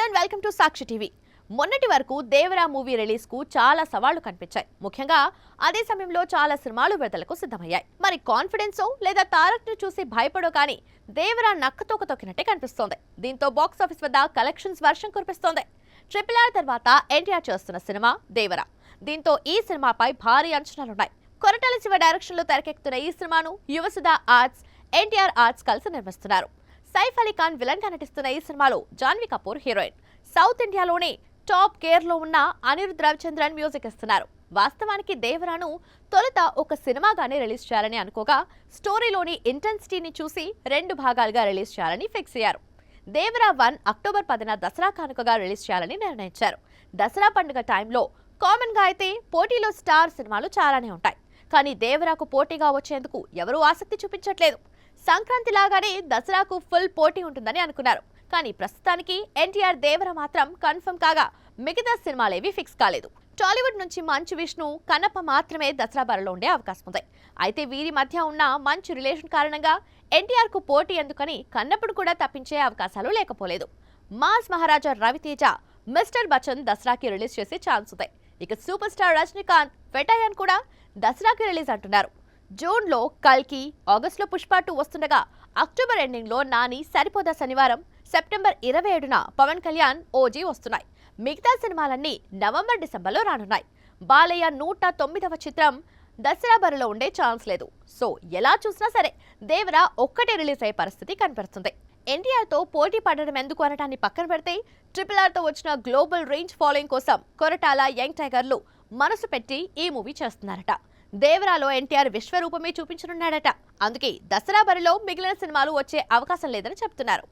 Hello and welcome to Sakshi TV. మొన్నటి వరకు Devara movie రిలీజ్కు చాలా సవాళ్ళు కనిపించాయి. ముఖ్యంగా అదే సమయంలో చాలా సినిమాలు విడుదలకు సిద్ధమయ్యాయి. మరి కాన్ఫిడెన్సో లేదా తారక్ను చూసి భయపడో కానీ దేవరా నక్కతోక తొక్కినట్టే కనిపిస్తోంది. దీంతో బాక్స్ ఆఫీస్ వద్ద కలెక్షన్స్ వర్షం కురిపిస్తోంది. ట్రిపుల్ ఆర్ తర్వాత ఎన్టీఆర్ చేస్తున్న సినిమా దేవరా. దీంతో ఈ సినిమాపై భారీ అంచనాలున్నాయి. కొరటాల శివ డైరెక్షన్లో తెరకెక్కుతున్న ఈ సినిమాను యువసుధ ఆర్ట్స్ ఎన్టీఆర్ ఆర్ట్స్ కలిసి నిర్మిస్తున్నారు. సైఫ్ అలీ ఖాన్ విలన్గా నటిస్తున్న ఈ సినిమాలో జాన్వీ కపూర్ హీరోయిన్. సౌత్ ఇండియాలోనే టాప్ గేర్లో ఉన్న అనిరుద్ రవిచంద్రన్ మ్యూజిక్ ఇస్తున్నారు. వాస్తవానికి దేవరాను తొలుత ఒక సినిమాగానే రిలీజ్ చేయాలని అనుకోగా స్టోరీలోని ఇంటెన్సిటీని చూసి రెండు భాగాలుగా రిలీజ్ చేయాలని ఫిక్స్ అయ్యారు. దేవరా వన్ అక్టోబర్ పదిన దసరా కానుకగా రిలీజ్ చేయాలని నిర్ణయించారు. దసరా పండుగ టైంలో కామన్గా అయితే పోటీలో స్టార్ సినిమాలు చాలానే ఉంటాయి. కానీ దేవరాకు పోటీగా వచ్చేందుకు ఎవరూ ఆసక్తి చూపించట్లేదు. సంక్రాంతి లాగానే దసరాకు ఫుల్ పోటీ ఉంటుందని అనుకున్నారు. కానీ ప్రస్తుతానికి ఎన్టీఆర్ దేవర మాత్రం కన్ఫర్మ్ కాగా మిగతా సినిమాలేవి ఫిక్స్ కాలేదు. టాలీవుడ్ నుంచి మంచు విష్ణు కన్నప్ప మాత్రమే దసరా బరిలో ఉండే అవకాశం ఉంది. అయితే వీరి మధ్య ఉన్న మంచి రిలేషన్ కారణంగా ఎన్టీఆర్కు పోటీ ఎందుకని కన్నప్పుడు కూడా తప్పించే అవకాశాలు లేకపోలేదు. మాస్ మహారాజా రవితేజ మిస్టర్ బచ్చన్ దసరాకి రిలీజ్ చేసే ఛాన్స్ ఉంది. ఇక సూపర్ స్టార్ రజనీకాంత్ వెటాయన్ కూడా దసరాకి రిలీజ్ అంటున్నారు. జూన్లో కల్కి ఆగస్టులో పుష్ప టూ వస్తుండగా అక్టోబర్ ఎండింగ్లో నాని సరిపోదా శనివారం సెప్టెంబర్ ఇరవై ఏడున పవన్ కళ్యాణ్ ఓజీ వస్తున్నాయి. మిగతా సినిమాలన్నీ నవంబర్ డిసెంబర్లో రానున్నాయి. బాలయ్య నూట తొమ్మిదవ చిత్రం దసరా బరిలో ఉండే ఛాన్స్ లేదు. సో ఎలా చూసినా సరే దేవరా ఒక్కటే రిలీజ్ అయ్యే పరిస్థితి కనిపిస్తుంది. ఎన్టీఆర్తో పోటీ పడడం ఎందుకు అనటాన్ని పక్కన పెడితే ట్రిపుల్ ఆర్తో వచ్చిన గ్లోబల్ రేంజ్ ఫాలోయింగ్ కోసం కొరటాల యంగ్ టైగర్లు మనసు పెట్టి ఈ మూవీ చేస్తున్నారట. దేవరాలో ఎన్టీఆర్ విశ్వరూపమే చూపించనున్నాడట. అందుకే దసరా బరిలో మిగిలిన సినిమాలు వచ్చే అవకాశం లేదని చెప్తున్నారు.